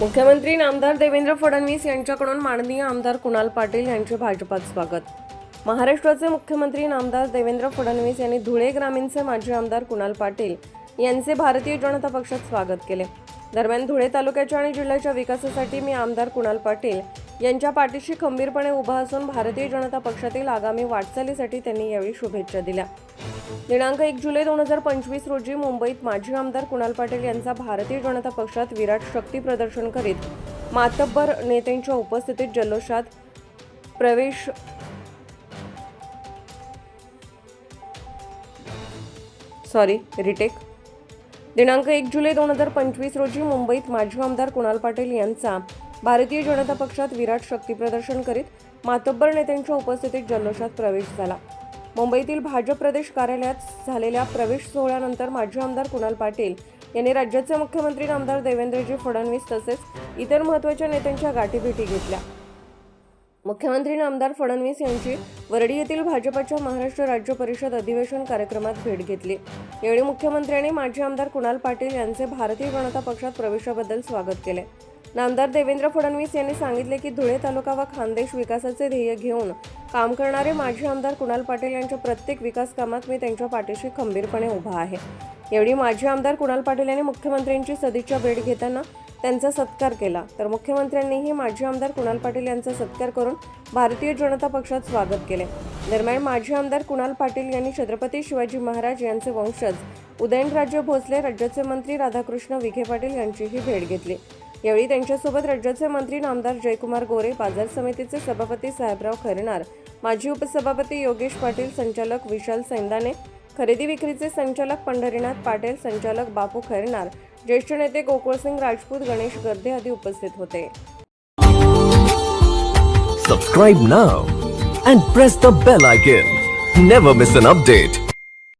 मुख्यमंत्री नामदार देवेंद्र फडणवीस यांच्याकडून माननीय आमदार कुणाल पाटील यांचे भाजपात स्वागत. महाराष्ट्राचे मुख्यमंत्री नामदार देवेंद्र फडणवीस यांनी धुळे ग्रामीणचे माजी आमदार कुणाल पाटील यांचे भारतीय जनता पक्षात स्वागत केले. दरम्यान धुळे तालुक्याच्या आणि जिल्ह्याच्या विकासासाठी मी आमदार कुणाल पाटील यांच्या पाठीशी खंबीरपणे उभा असून भारतीय जनता पक्षातील आगामी वाटचालीसाठी त्यांनी यावेळी शुभेच्छा दिल्या. दिनांक एक जुलै दोन हजार पंचवीस रोजी मुंबईत माजी आमदार कुणाल पाटील यांचा भारतीय जनता पक्षात विराट शक्ती प्रदर्शन करीत मातब्बर नेत्यांच्या उपस्थितीत जल्लोषात प्रवेश सॉरी रिटेक दिनांक एक जुलै दोन हजार पंचवीस रोजी मुंबईत माजी आमदार कुणाल पाटील यांचा भारतीय जनता पक्षात विराट शक्ती प्रदर्शन करीत मातब्बर नेत्यांच्या उपस्थितीत जल्लोषात प्रवेश झाला. मुंबईतील भाजप प्रदेश कार्यालयात झालेल्या प्रवेश सोहळ्यानंतर माजी आमदार कुणाल पाटील यांनी राज्याचे मुख्यमंत्री आमदार देवेंद्रजी फडणवीस तसेच इतर महत्त्वाच्या नेत्यांच्या गाठीभेटी घेतल्या. मुख्यमंत्री नामदार फडणवीस यांची वरडी येथील भाजपच्या महाराष्ट्र राज्य परिषद अधिवेशन कार्यक्रमात भेट घेतली. यावेळी मुख्यमंत्र्यांनी माजी आमदार कुणाल पाटील यांचे भारतीय जनता पक्षात प्रवेशाबद्दल स्वागत केले. नामदार देवेंद्र फडणवीस यांनी सांगितले की धुळे तालुका व खानदेश विकासाचे ध्येय घेऊन काम करणारे माजी आमदार कुणाल पाटील यांच्या प्रत्येक विकास कामात मी त्यांच्या पाठीशी खंबीरपणे उभा आहे. यावेळी माजी आमदार कुणाल पाटील यांनी मुख्यमंत्र्यांची सदिच्छा भेट घेताना त्यांचा सत्कार केला. तर मुख्यमंत्र्यांनीही माजी आमदार कुणाल पाटील यांचा सत्कार करून भारतीय जनता पक्षात स्वागत केले. दरम्यान माजी आमदार कुणाल पाटील यांनी छत्रपती शिवाजी महाराज यांचे वंशज उदयनराजे भोसले राज्याचे मंत्री राधाकृष्ण विखे पाटील यांचीही भेट घेतली. यावेळी त्यांच्यासोबत राज्याचे मंत्री नामदार जयकुमार गोरे बाजार समितीचे सभापती साहेबराव खैरनार माजी उपसभापती योगेश पाटील संचालक विशाल सैंदाने खरेदी विक्रीचे संचालक पंढरीनाथ पाटील संचालक बापू खैरनार ज्येष्ठ नेते गोकुळसिंग राजपूत गणेश गर्दे आदी उपस्थित होते. Subscribe now and press the bell icon never miss an update